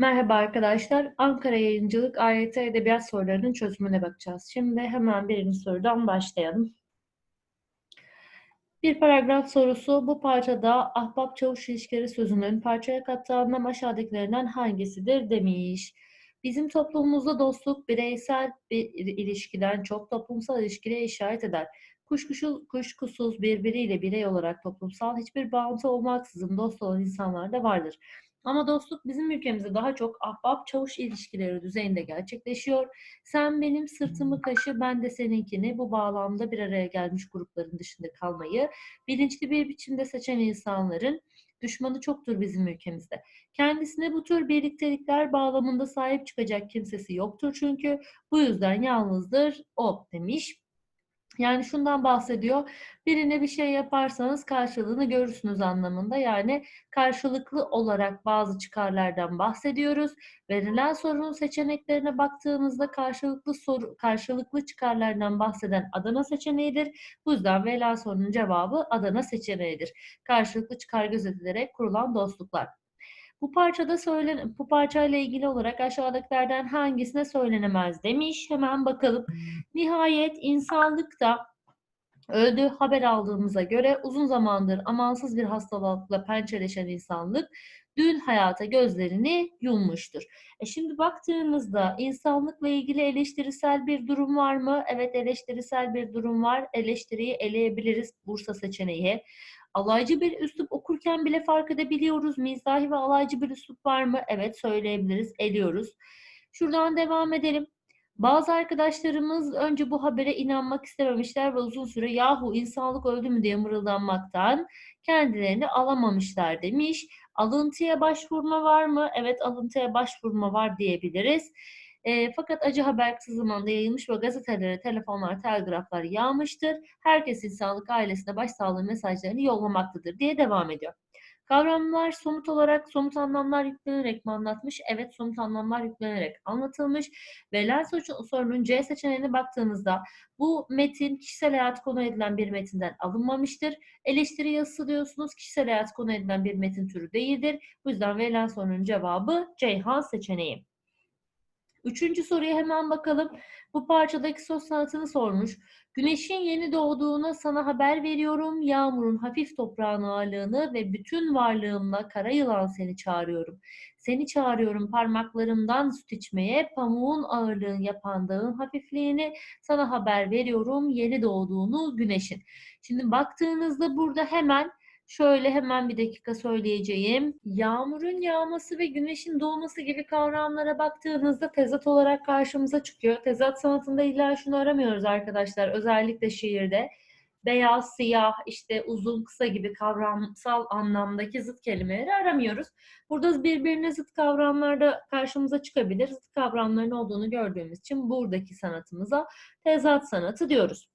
Merhaba arkadaşlar. Ankara Yayıncılık AYT Edebiyat sorularının çözümüne bakacağız. Şimdi hemen birinci sorudan başlayalım. Bir paragraf sorusu. Bu parçada ahbap çavuş ilişkileri sözünün parçaya kattığı anlam aşağıdakilerinden hangisidir demiş. Bizim toplumumuzda dostluk bireysel bir ilişkiden çok toplumsal ilişkiye işaret eder. Kuşkusuz, kuşkusuz birbiriyle birey olarak toplumsal hiçbir bağıntı olmaksızın dost olan insanlar da vardır. Ama dostluk bizim ülkemizde daha çok ahbap çavuş ilişkileri düzeyinde gerçekleşiyor. Sen benim sırtımı kaşı, ben de seninkini bu bağlamda bir araya gelmiş grupların dışında kalmayı bilinçli bir biçimde seçen insanların düşmanı çoktur bizim ülkemizde. Kendisine bu tür birliktelikler bağlamında sahip çıkacak kimsesi yoktur çünkü bu yüzden yalnızdır o demiş. Yani şundan bahsediyor. Birine bir şey yaparsanız karşılığını görürsünüz anlamında. Yani karşılıklı olarak bazı çıkarlardan bahsediyoruz. Verilen sorunun seçeneklerine baktığımızda karşılıklı soru karşılıklı çıkarlardan bahseden Adana seçeneğidir. Bu yüzden verilen sorunun cevabı Adana seçeneğidir. Karşılıklı çıkar gözetilerek kurulan dostluklar. Bu parçada söylen bu parçayla ilgili olarak aşağıdakilerden hangisine söylenemez demiş. Hemen bakalım. Nihayet insanlıkta öldüğü haber aldığımıza göre uzun zamandır amansız bir hastalıkla pençeleşen insanlık dün hayata gözlerini yummuştur. E şimdi baktığımızda insanlıkla ilgili eleştirisel bir durum var mı? Evet eleştirisel bir durum var. Eleştiriyi eleyebiliriz Bursa seçeneği. Alaycı bir üslup okurken bile fark edebiliyoruz. Mizahi ve alaycı bir üslup var mı? Evet söyleyebiliriz, ediyoruz. Şuradan devam edelim. Bazı arkadaşlarımız önce bu habere inanmak istememişler ve uzun süre yahu insanlık öldü mü diye mırıldanmaktan kendilerini alamamışlar demiş. Alıntıya başvurma var mı? Evet alıntıya başvurma var diyebiliriz. E, fakat acı haber kısa zamanda yayılmış ve gazetelere telefonlar, telgraflar yağmıştır. Herkes insanlık ailesine başsağlığı mesajlarını yollamaktadır diye devam ediyor. Kavramlar somut olarak somut anlamlar yüklenerek mi anlatmış? Evet somut anlamlar yüklenerek anlatılmış. Verilen sorunun C seçeneğine baktığımızda bu metin kişisel hayat konu edilen bir metinden alınmamıştır. Eleştiri yazısı diyorsunuz kişisel hayat konu edilen bir metin türü değildir. Bu yüzden verilen sorunun cevabı Ceyhan seçeneği. Üçüncü soruya hemen bakalım. Bu parçadaki söz sanatını sormuş. Güneşin yeni doğduğuna sana haber veriyorum. Yağmurun hafif toprağın ağırlığını ve bütün varlığımla kara yılan seni çağırıyorum. Seni çağırıyorum parmaklarımdan süt içmeye, pamuğun ağırlığın yapan dağın hafifliğini sana haber veriyorum yeni doğduğunu güneşin. Şimdi baktığınızda burada hemen Şöyle hemen bir dakika söyleyeceğim. Yağmurun yağması ve güneşin doğması gibi kavramlara baktığınızda tezat olarak karşımıza çıkıyor. Tezat sanatında illa şunu aramıyoruz arkadaşlar. Özellikle şiirde. Beyaz, siyah, işte uzun, kısa gibi kavramsal anlamdaki zıt kelimeleri aramıyoruz. Burada birbirine zıt kavramlarda karşımıza çıkabilir. Zıt kavramların olduğunu gördüğümüz için buradaki sanatımıza tezat sanatı diyoruz.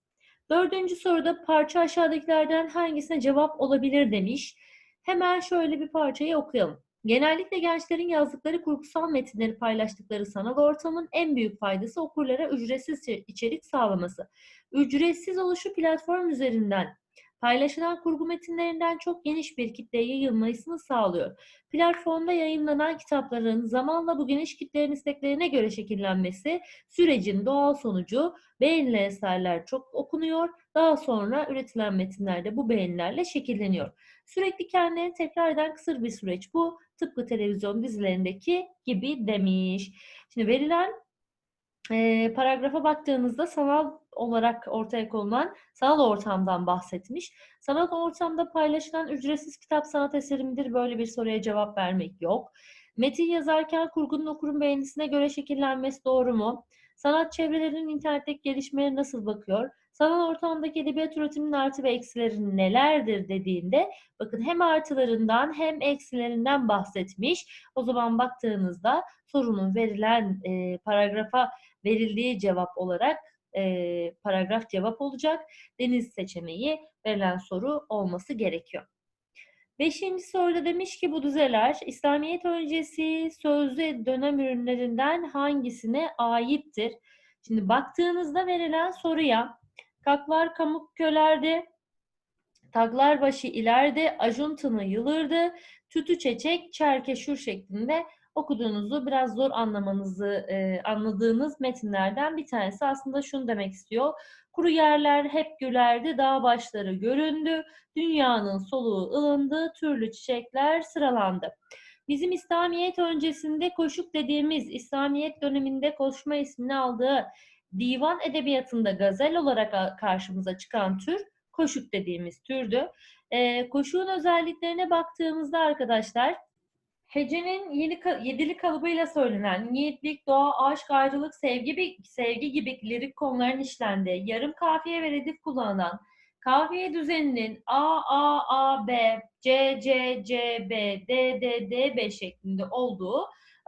Dördüncü soruda parça aşağıdakilerden hangisine cevap olabilir demiş. Hemen şöyle bir parçayı okuyalım. Genellikle gençlerin yazdıkları kurgusal metinleri paylaştıkları sanal ortamın en büyük faydası okurlara ücretsiz içerik sağlaması. Ücretsiz oluşu platform üzerinden paylaşılan kurgu metinlerinden çok geniş bir kitleye yayılmasını sağlıyor. Platformda yayınlanan kitapların zamanla bu geniş kitlerin isteklerine göre şekillenmesi sürecin doğal sonucu beğenilen eserler çok okunuyor. Daha sonra üretilen metinlerde bu beğenilerle şekilleniyor. Sürekli kendini tekrar eden kısır bir süreç bu. Tıpkı televizyon dizilerindeki gibi demiş. Şimdi verilen e, paragrafa baktığınızda sanal olarak ortaya konulan sanal ortamdan bahsetmiş. Sanal ortamda paylaşılan ücretsiz kitap sanat eseri midir? Böyle bir soruya cevap vermek yok. Metin yazarken kurgunun okurun beğenisine göre şekillenmesi doğru mu? Sanat çevrelerinin internetteki gelişmeleri nasıl bakıyor? Sanal ortamdaki edebiyat üretiminin artı ve eksileri nelerdir dediğinde bakın hem artılarından hem eksilerinden bahsetmiş. O zaman baktığınızda sorunun verilen e, paragrafa verildiği cevap olarak e, paragraf cevap olacak. Deniz seçeneği verilen soru olması gerekiyor. Beşinci soruda demiş ki bu düzeler İslamiyet öncesi sözlü dönem ürünlerinden hangisine aittir? Şimdi baktığınızda verilen soruya kaklar kamuk kölerdi, taglar başı ileride, ajuntını yılırdı, tütü çeçek, çerkeşur şeklinde okuduğunuzu biraz zor anlamanızı e, anladığınız metinlerden bir tanesi. Aslında şunu demek istiyor. Kuru yerler hep gülerdi, dağ başları göründü, dünyanın soluğu ılındı, türlü çiçekler sıralandı. Bizim İslamiyet öncesinde koşuk dediğimiz İslamiyet döneminde koşma ismini aldığı divan edebiyatında gazel olarak karşımıza çıkan tür koşuk dediğimiz türdü. E, koşuğun özelliklerine baktığımızda arkadaşlar hecenin yedi, yedili kalıbıyla söylenen yiğitlik, doğa, aşk, ayrılık, sevgi, sevgi gibi lirik konuların işlendiği, yarım kafiye ve redif kullanılan, kafiye düzeninin A, A, A, B, C, C, C, B, D, D, D, B şeklinde olduğu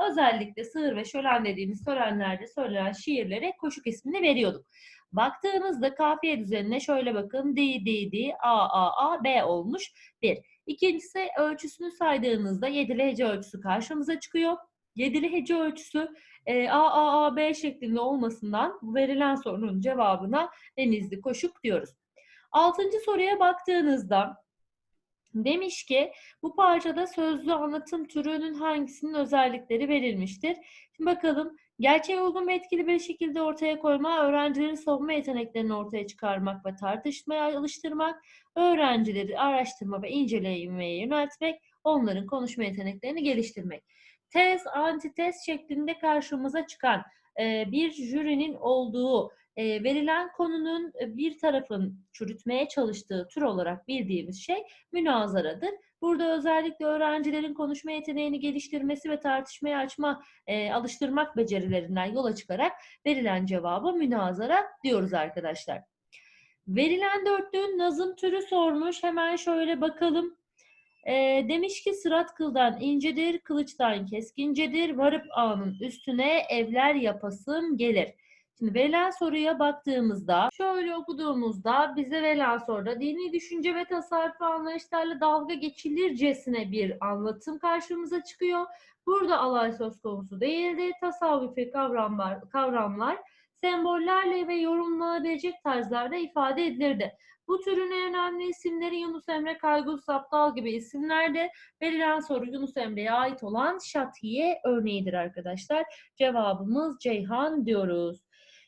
özellikle sığır ve şölen dediğimiz törenlerde söylenen şiirlere koşuk ismini veriyorduk. Baktığınızda kafiye düzenine şöyle bakın. D, D, D, A, A, A, B olmuş. Bir. İkincisi ölçüsünü saydığınızda yedili hece ölçüsü karşımıza çıkıyor. Yedili hece ölçüsü e, A, A, A, B şeklinde olmasından verilen sorunun cevabına denizli koşuk diyoruz. Altıncı soruya baktığınızda demiş ki bu parçada sözlü anlatım türünün hangisinin özellikleri verilmiştir? Şimdi bakalım Gerçeğe uygun ve etkili bir şekilde ortaya koyma, öğrencilerin savunma yeteneklerini ortaya çıkarmak ve tartışmaya alıştırmak, öğrencileri araştırma ve incelemeye yöneltmek, onların konuşma yeteneklerini geliştirmek. Tez, antitez şeklinde karşımıza çıkan e, bir jürinin olduğu e, verilen konunun bir tarafın çürütmeye çalıştığı tür olarak bildiğimiz şey münazaradır. Burada özellikle öğrencilerin konuşma yeteneğini geliştirmesi ve tartışmayı açma, e, alıştırmak becerilerinden yola çıkarak verilen cevabı münazara diyoruz arkadaşlar. Verilen dörtlüğün nazım türü sormuş. Hemen şöyle bakalım. E, demiş ki sırat kıldan incedir, kılıçtan keskincedir, varıp ağının üstüne evler yapasım gelir. Şimdi verilen soruya baktığımızda şöyle okuduğumuzda bize verilen soruda dini düşünce ve tasarruf anlayışlarla dalga geçilircesine bir anlatım karşımıza çıkıyor. Burada alay söz konusu değildir. Tasavvufi kavramlar, kavramlar sembollerle ve yorumlanabilecek tarzlarda ifade edilirdi. Bu türün en önemli isimleri Yunus Emre, Kaygul Saptal gibi isimlerde verilen soru Yunus Emre'ye ait olan Şatiye örneğidir arkadaşlar. Cevabımız Ceyhan diyoruz.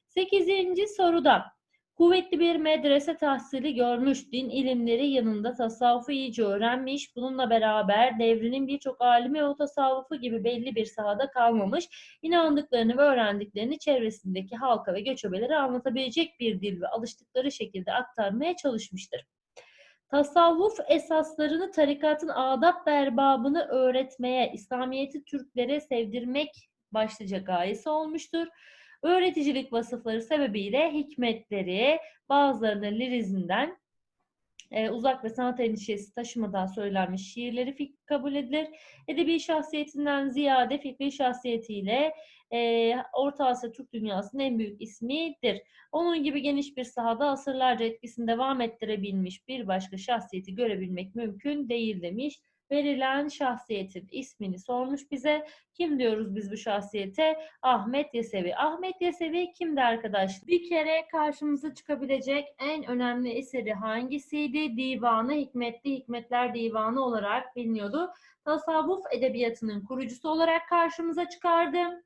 Sekizinci soruda kuvvetli bir medrese tahsili görmüş, din ilimleri yanında tasavvufu iyice öğrenmiş, bununla beraber devrinin birçok alimi o tasavvufu gibi belli bir sahada kalmamış, inandıklarını ve öğrendiklerini çevresindeki halka ve göçebelere anlatabilecek bir dil ve alıştıkları şekilde aktarmaya çalışmıştır. Tasavvuf esaslarını tarikatın adab berbabını öğretmeye, İslamiyet'i Türklere sevdirmek başlıca gayesi olmuştur. Öğreticilik vasıfları sebebiyle hikmetleri bazılarının lirizinden e, uzak ve sanat endişesi taşımadan söylenmiş şiirleri fikri kabul edilir. Edebi şahsiyetinden ziyade fikri şahsiyetiyle e, Orta Asya Türk dünyasının en büyük ismidir. Onun gibi geniş bir sahada asırlarca etkisini devam ettirebilmiş bir başka şahsiyeti görebilmek mümkün değil demiş verilen şahsiyetin ismini sormuş bize. Kim diyoruz biz bu şahsiyete? Ahmet Yesevi. Ahmet Yesevi kimdi arkadaşlar? Bir kere karşımıza çıkabilecek en önemli eseri hangisiydi? Divanı Hikmetli Hikmetler Divanı olarak biliniyordu. Tasavvuf edebiyatının kurucusu olarak karşımıza çıkardı.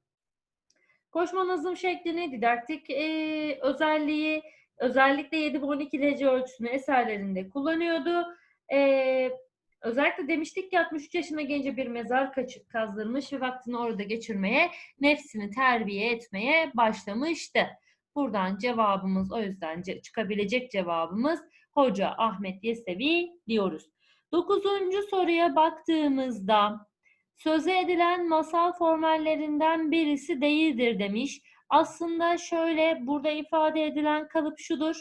Koşma nazım şeklini, didaktik e, özelliği, özellikle 7-12 derece ölçüsünü eserlerinde kullanıyordu. E, Özellikle demiştik ki 63 yaşına gelince bir mezar kaçıp kazdırmış ve vaktini orada geçirmeye, nefsini terbiye etmeye başlamıştı. Buradan cevabımız o yüzden çıkabilecek cevabımız Hoca Ahmet Yesevi diyoruz. Dokuzuncu soruya baktığımızda söze edilen masal formallerinden birisi değildir demiş. Aslında şöyle burada ifade edilen kalıp şudur.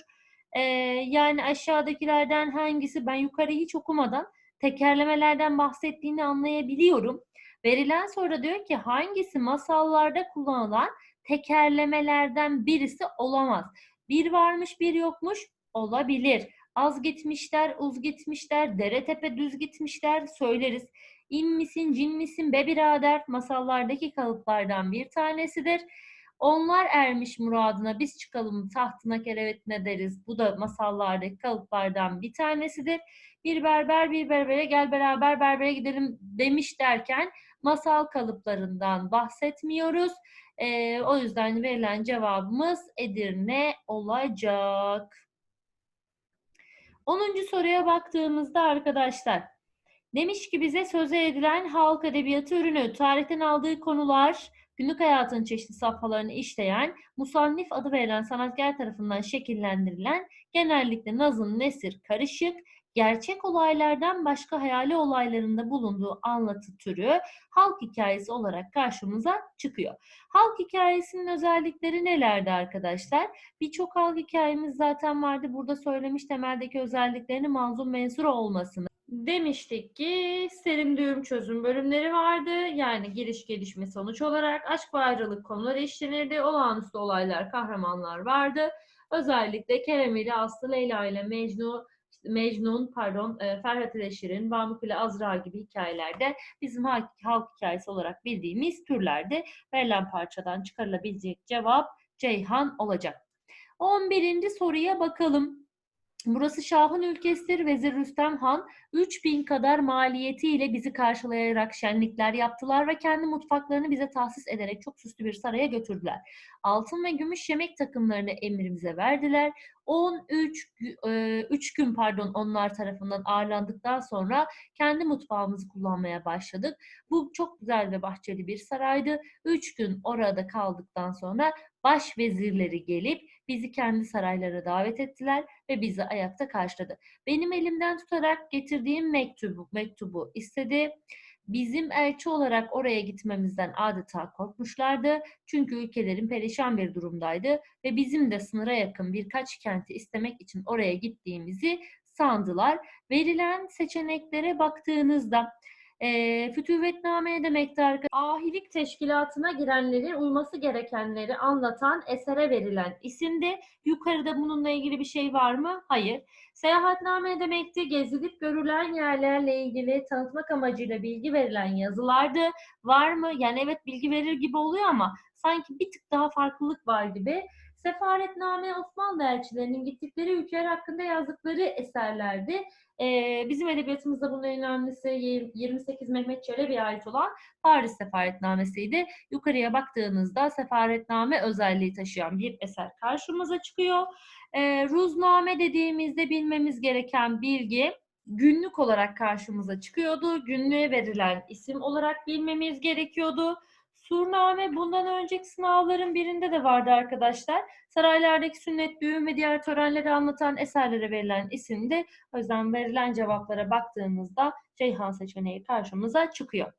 Ee, yani aşağıdakilerden hangisi ben yukarı hiç okumadan tekerlemelerden bahsettiğini anlayabiliyorum. Verilen soruda diyor ki hangisi masallarda kullanılan tekerlemelerden birisi olamaz. Bir varmış bir yokmuş olabilir. Az gitmişler, uz gitmişler, dere tepe düz gitmişler söyleriz. İn misin, cin misin be birader masallardaki kalıplardan bir tanesidir. Onlar ermiş muradına biz çıkalım tahtına kerevetine deriz. Bu da masallardaki kalıplardan bir tanesidir. Bir berber bir berbere gel beraber berbere gidelim demiş derken masal kalıplarından bahsetmiyoruz. Ee, o yüzden verilen cevabımız Edirne olacak. 10. soruya baktığımızda arkadaşlar demiş ki bize söze edilen halk edebiyatı ürünü tarihten aldığı konular günlük hayatın çeşitli safhalarını işleyen musannif adı verilen sanatkar tarafından şekillendirilen genellikle nazım, nesir, karışık, gerçek olaylardan başka hayali olaylarında bulunduğu anlatı türü halk hikayesi olarak karşımıza çıkıyor. Halk hikayesinin özellikleri nelerdi arkadaşlar? Birçok halk hikayemiz zaten vardı. Burada söylemiş temeldeki özelliklerini manzum mensur olmasını. Demiştik ki serim düğüm çözüm bölümleri vardı. Yani giriş gelişme sonuç olarak aşk ve ayrılık konuları işlenirdi. Olağanüstü olaylar, kahramanlar vardı. Özellikle Kerem ile Aslı, Leyla ile Mecnun, Mecnun, pardon, e, Ferhat ile Şirin, Pamuk ile Azra gibi hikayelerde bizim halk, halk hikayesi olarak bildiğimiz türlerde verilen parçadan çıkarılabilecek cevap Ceyhan olacak. 11. soruya bakalım. Burası Şah'ın ülkesidir. Vezir Rüstem Han 3000 kadar maliyetiyle bizi karşılayarak şenlikler yaptılar ve kendi mutfaklarını bize tahsis ederek çok süslü bir saraya götürdüler. Altın ve gümüş yemek takımlarını emrimize verdiler. 13 3 gün pardon onlar tarafından ağırlandıktan sonra kendi mutfağımızı kullanmaya başladık. Bu çok güzel ve bahçeli bir saraydı. 3 gün orada kaldıktan sonra baş vezirleri gelip bizi kendi saraylara davet ettiler ve bizi ayakta karşıladı. Benim elimden tutarak getirdiğim mektubu, mektubu istedi. Bizim elçi olarak oraya gitmemizden adeta korkmuşlardı. Çünkü ülkelerin perişan bir durumdaydı ve bizim de sınıra yakın birkaç kenti istemek için oraya gittiğimizi sandılar. Verilen seçeneklere baktığınızda e, fütüvvetname demekti arkadaşlar? Ahilik teşkilatına girenlerin uyması gerekenleri anlatan esere verilen isimdi. Yukarıda bununla ilgili bir şey var mı? Hayır. Seyahatname demekti. Gezilip görülen yerlerle ilgili tanıtmak amacıyla bilgi verilen yazılardı. Var mı? Yani evet bilgi verir gibi oluyor ama sanki bir tık daha farklılık var gibi. Sefaretname Osmanlı elçilerinin gittikleri ülkeler hakkında yazdıkları eserlerdi. Ee, bizim edebiyatımızda bunun en önemlisi 28 Mehmet Çelebi'ye ait olan Paris Sefaretnamesi'ydi. Yukarıya baktığınızda sefaretname özelliği taşıyan bir eser karşımıza çıkıyor. Ee, ruzname dediğimizde bilmemiz gereken bilgi günlük olarak karşımıza çıkıyordu. Günlüğe verilen isim olarak bilmemiz gerekiyordu. Surname bundan önceki sınavların birinde de vardı arkadaşlar. Saraylardaki sünnet, düğün ve diğer törenleri anlatan eserlere verilen isimdi. O yüzden verilen cevaplara baktığımızda Ceyhan seçeneği karşımıza çıkıyor.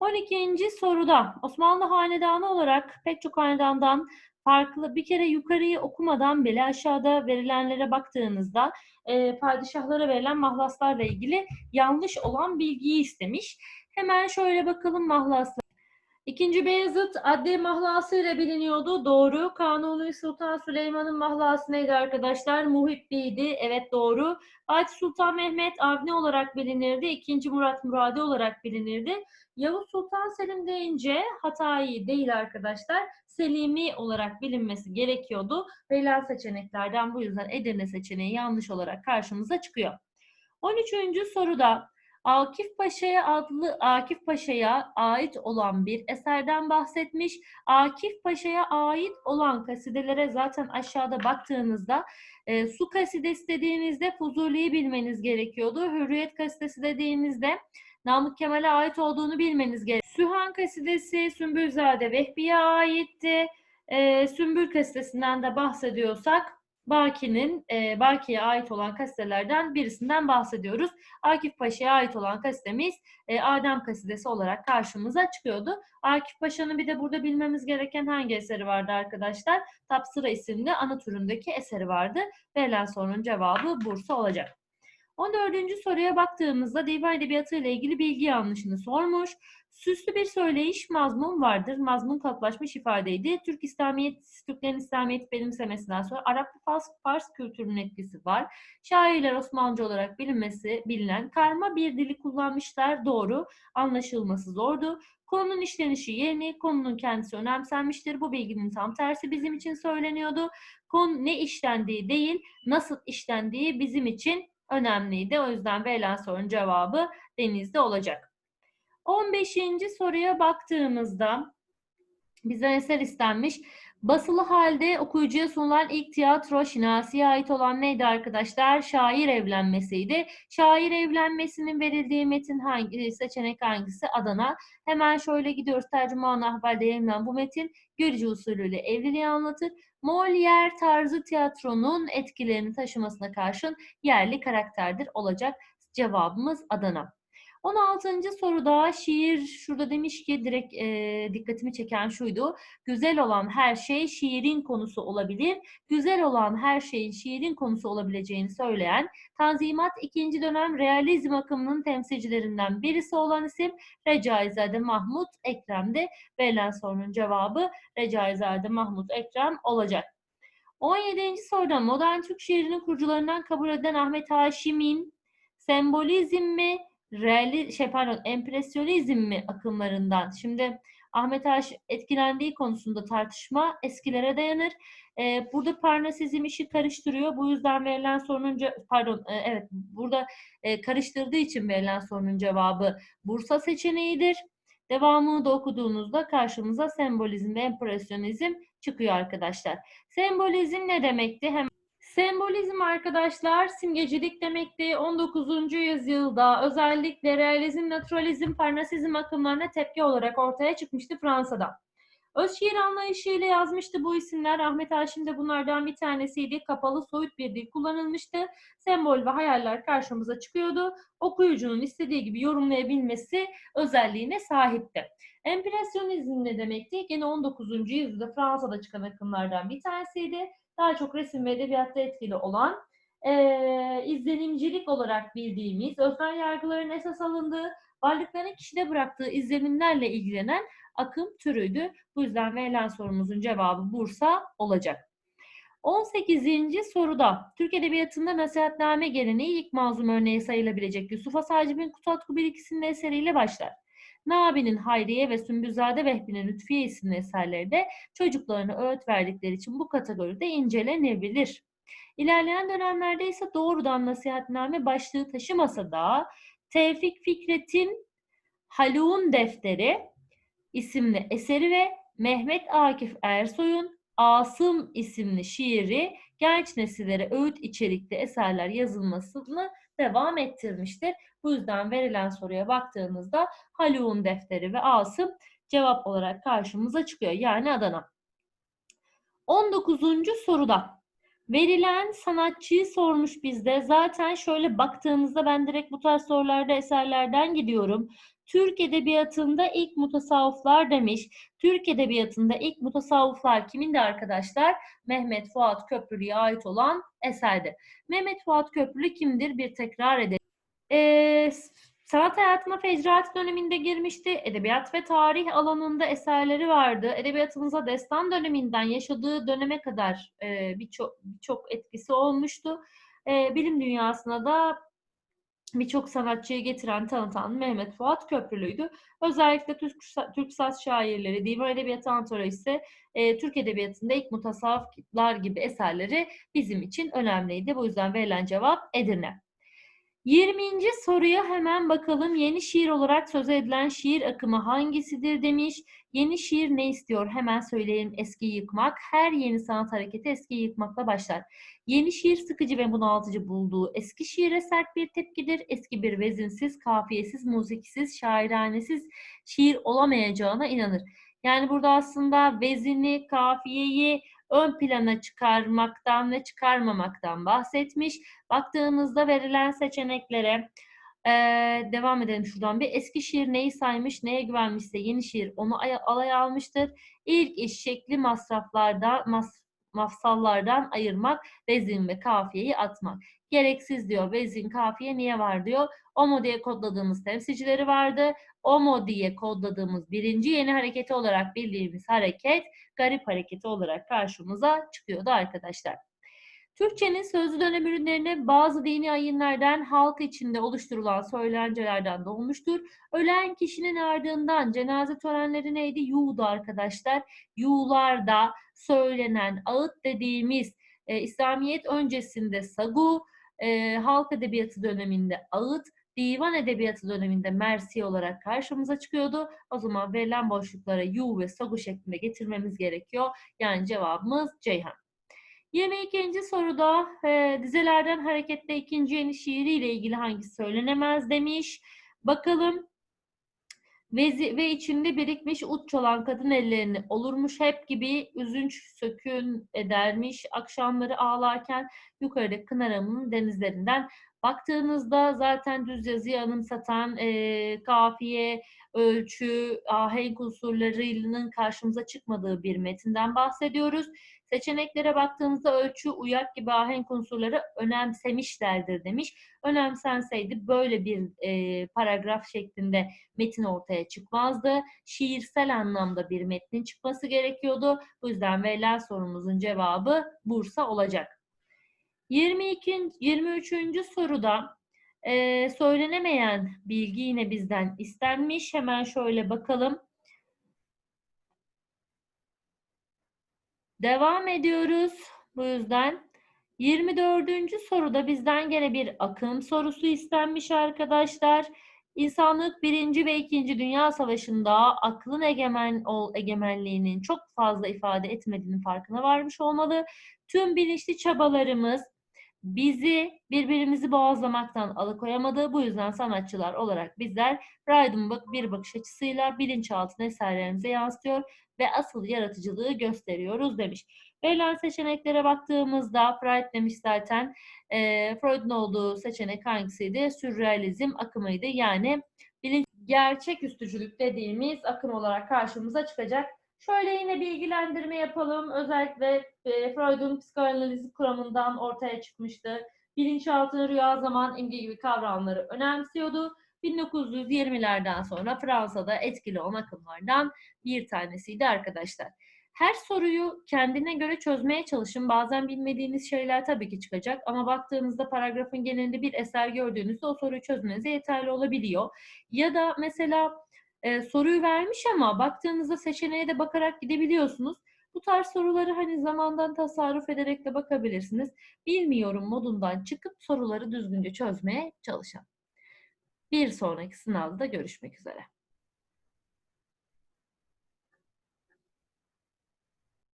12. soruda Osmanlı Hanedanı olarak pek çok hanedandan farklı bir kere yukarıyı okumadan bile aşağıda verilenlere baktığınızda e, padişahlara verilen mahlaslarla ilgili yanlış olan bilgiyi istemiş. Hemen şöyle bakalım mahlaslar. İkinci Beyazıt adli mahlası ile biliniyordu. Doğru. Kanuni Sultan Süleyman'ın mahlası neydi arkadaşlar? Muhibbi'ydi. Evet doğru. Fatih Sultan Mehmet Avni olarak bilinirdi. İkinci Murat Muradi olarak bilinirdi. Yavuz Sultan Selim deyince hatayi değil arkadaşlar. Selimi olarak bilinmesi gerekiyordu. Verilen seçeneklerden bu yüzden Edirne seçeneği yanlış olarak karşımıza çıkıyor. 13. soruda Akif Paşa'ya adlı Akif Paşa'ya ait olan bir eserden bahsetmiş. Akif Paşa'ya ait olan kasidelere zaten aşağıda baktığınızda e, su kasidesi dediğinizde Fuzuli'yi bilmeniz gerekiyordu. Hürriyet kasidesi dediğinizde Namık Kemal'e ait olduğunu bilmeniz gerekiyor. Sühan kasidesi Sümbülzade Vehbi'ye aitti. E, Sümbül kasidesinden de bahsediyorsak Baki'nin e, Baki'ye ait olan kasidelerden birisinden bahsediyoruz. Akif Paşa'ya ait olan kasidemiz e, Adem kasidesi olarak karşımıza çıkıyordu. Akif Paşa'nın bir de burada bilmemiz gereken hangi eseri vardı arkadaşlar? Tapsıra isimli ana türündeki eseri vardı. Verilen sorunun cevabı Bursa olacak. 14. soruya baktığımızda divan edebiyatı ile ilgili bilgi yanlışını sormuş. Süslü bir söyleyiş mazmun vardır. Mazmun katlaşmış ifadeydi. Türk İslamiyet, Türklerin İslamiyet benimsemesinden sonra Arap Fars, Fars kültürünün etkisi var. Şairler Osmanlıca olarak bilinmesi bilinen karma bir dili kullanmışlar. Doğru. Anlaşılması zordu. Konunun işlenişi yeni, konunun kendisi önemsenmiştir. Bu bilginin tam tersi bizim için söyleniyordu. Konu ne işlendiği değil, nasıl işlendiği bizim için önemliydi. O yüzden verilen sorunun cevabı denizde olacak. 15. soruya baktığımızda bize eser istenmiş. Basılı halde okuyucuya sunulan ilk tiyatro Şinasi'ye ait olan neydi arkadaşlar? Şair evlenmesiydi. Şair evlenmesinin verildiği metin hangi seçenek hangisi? Adana. Hemen şöyle gidiyoruz. Tercüman ahvalde yayınlanan bu metin görücü usulüyle evliliği anlatır. Molière tarzı tiyatronun etkilerini taşımasına karşın yerli karakterdir olacak. Cevabımız Adana. 16. soruda şiir şurada demiş ki direkt e, dikkatimi çeken şuydu. Güzel olan her şey şiirin konusu olabilir. Güzel olan her şeyin şiirin konusu olabileceğini söyleyen Tanzimat 2. dönem realizm akımının temsilcilerinden birisi olan isim Recaizade Mahmut Ekrem'de verilen sorunun cevabı Recaizade Mahmut Ekrem olacak. 17. soruda modern Türk şiirinin kurucularından kabul edilen Ahmet Haşim'in sembolizm mi, reali, şey pardon, empresyonizm mi akımlarından? Şimdi Ahmet Haşim etkilendiği konusunda tartışma eskilere dayanır. Ee, burada parnasizm işi karıştırıyor. Bu yüzden verilen sorunun pardon e, evet burada e, karıştırdığı için verilen sorunun cevabı Bursa seçeneğidir. Devamını da okuduğunuzda karşımıza sembolizm ve empresyonizm çıkıyor arkadaşlar. Sembolizm ne demekti? Hemen Sembolizm arkadaşlar simgecilik demekti. 19. yüzyılda özellikle realizm, naturalizm, parnasizm akımlarına tepki olarak ortaya çıkmıştı Fransa'da. Öz şiir anlayışıyla yazmıştı bu isimler. Ahmet Haşim de bunlardan bir tanesiydi. Kapalı, soyut bir dil kullanılmıştı. Sembol ve hayaller karşımıza çıkıyordu. Okuyucunun istediği gibi yorumlayabilmesi özelliğine sahipti. Empresyonizm ne demekti? Gene 19. yüzyılda Fransa'da çıkan akımlardan bir tanesiydi. Daha çok resim ve edebiyatta etkili olan e, izlenimcilik olarak bildiğimiz, öznel yargıların esas alındığı, varlıkların kişide bıraktığı izlenimlerle ilgilenen akım türüydü. Bu yüzden verilen sorumuzun cevabı Bursa olacak. 18. soruda Türk Edebiyatı'nda nasihatname geleneği ilk mazlum örneği sayılabilecek Yusuf Asacib'in Kutatku bir ikisinin eseriyle başlar. Nabi'nin Hayriye ve Sümbüzade Vehbi'nin Lütfiye isimli eserleri de çocuklarına öğüt verdikleri için bu kategoride incelenebilir. İlerleyen dönemlerde ise doğrudan nasihatname başlığı taşımasa da Tevfik Fikret'in Haluk'un Defteri isimli eseri ve Mehmet Akif Ersoy'un Asım isimli şiiri genç nesillere öğüt içerikli eserler yazılmasını devam ettirmiştir. Bu yüzden verilen soruya baktığımızda Haluk'un defteri ve Asım cevap olarak karşımıza çıkıyor. Yani Adana. 19. soruda verilen sanatçıyı sormuş bizde. Zaten şöyle baktığımızda ben direkt bu tarz sorularda eserlerden gidiyorum. Türk Edebiyatı'nda ilk mutasavvıflar demiş. Türk Edebiyatı'nda ilk mutasavvıflar kimindi arkadaşlar? Mehmet Fuat Köprülü'ye ait olan eserdi. Mehmet Fuat Köprülü kimdir? Bir tekrar edelim. Ee, sanat hayatına Fecraat döneminde girmişti. Edebiyat ve tarih alanında eserleri vardı. Edebiyatımıza destan döneminden yaşadığı döneme kadar e, birçok birçok etkisi olmuştu. E, bilim dünyasına da birçok sanatçıyı getiren, tanıtan Mehmet Fuat Köprülü'ydü. Özellikle Türk, Türk saz şairleri, divan edebiyatı antolojisi, e, Türk edebiyatında ilk mutasavvıflar gibi eserleri bizim için önemliydi. Bu yüzden verilen cevap Edirne. 20. soruya hemen bakalım. Yeni şiir olarak söz edilen şiir akımı hangisidir demiş. Yeni şiir ne istiyor? Hemen söyleyelim. Eski yıkmak. Her yeni sanat hareketi eski yıkmakla başlar. Yeni şiir sıkıcı ve bunaltıcı bulduğu eski şiire sert bir tepkidir. Eski bir vezinsiz, kafiyesiz, muziksiz, şairanesiz şiir olamayacağına inanır. Yani burada aslında vezini, kafiyeyi ön plana çıkarmaktan ve çıkarmamaktan bahsetmiş. Baktığımızda verilen seçeneklere ee, devam edelim şuradan bir. Eski şiir neyi saymış, neye güvenmişse yeni şiir onu alay almıştır. İlk iş şekli masraflarda, mas, mafsallardan ayırmak, vezin ve kafiyeyi atmak. Gereksiz diyor. Vezin, kafiye niye var diyor. Omo diye kodladığımız temsilcileri vardı. Omo diye kodladığımız birinci yeni hareketi olarak bildiğimiz hareket garip hareketi olarak karşımıza çıkıyordu arkadaşlar. Türkçenin sözlü dönem ürünlerini bazı dini ayinlerden halk içinde oluşturulan söylencelerden doğmuştur. Ölen kişinin ardından cenaze törenleri neydi? Yuğdu arkadaşlar. Yuğlarda söylenen ağıt dediğimiz e, İslamiyet öncesinde sagu, e, halk edebiyatı döneminde ağıt, divan edebiyatı döneminde Mersi olarak karşımıza çıkıyordu. O zaman verilen boşluklara yu ve sogu şeklinde getirmemiz gerekiyor. Yani cevabımız Ceyhan. 22. soruda e, dizelerden hareketle ikinci yeni şiiriyle ilgili hangisi söylenemez demiş. Bakalım ve, ve içinde birikmiş ut çalan kadın ellerini olurmuş hep gibi üzünç sökün edermiş akşamları ağlarken yukarıda Kınaram'ın denizlerinden baktığınızda zaten düz yazıyı anımsatan e, kafiye, ölçü, ahenk unsurlarının karşımıza çıkmadığı bir metinden bahsediyoruz. Seçeneklere baktığımızda ölçü, uyak gibi ahenk unsurları önemsemişlerdir demiş. Önemsenseydi böyle bir e, paragraf şeklinde metin ortaya çıkmazdı. Şiirsel anlamda bir metnin çıkması gerekiyordu. Bu yüzden verilen sorumuzun cevabı Bursa olacak. 22. 23. soruda e, söylenemeyen bilgi yine bizden istenmiş. Hemen şöyle bakalım. Devam ediyoruz. Bu yüzden 24. soruda bizden gene bir akım sorusu istenmiş arkadaşlar. İnsanlık 1. ve 2. Dünya Savaşı'nda aklın egemen ol egemenliğinin çok fazla ifade etmediğinin farkına varmış olmalı. Tüm bilinçli çabalarımız bizi birbirimizi boğazlamaktan alıkoyamadı. Bu yüzden sanatçılar olarak bizler Freudian bir bakış açısıyla bilinçaltına eserlerimize yansıtıyor ve asıl yaratıcılığı gösteriyoruz demiş. Verilen seçeneklere baktığımızda Freud demiş zaten e, Freud'un olduğu seçenek hangisiydi? Sürrealizm akımıydı. Yani bilinç gerçek üstücülük dediğimiz akım olarak karşımıza çıkacak. Şöyle yine bilgilendirme yapalım. Özellikle e, Freud'un psikoanaliz kuramından ortaya çıkmıştı. Bilinçaltı, rüya, zaman, imge gibi kavramları önemsiyordu. 1920'lerden sonra Fransa'da etkili olan akımlardan bir tanesiydi arkadaşlar. Her soruyu kendine göre çözmeye çalışın. Bazen bilmediğiniz şeyler tabii ki çıkacak ama baktığınızda paragrafın genelinde bir eser gördüğünüzde o soruyu çözmenize yeterli olabiliyor. Ya da mesela e, soruyu vermiş ama baktığınızda seçeneğe de bakarak gidebiliyorsunuz. Bu tarz soruları hani zamandan tasarruf ederek de bakabilirsiniz. Bilmiyorum modundan çıkıp soruları düzgünce çözmeye çalışın. Bir sonraki sınavda görüşmek üzere.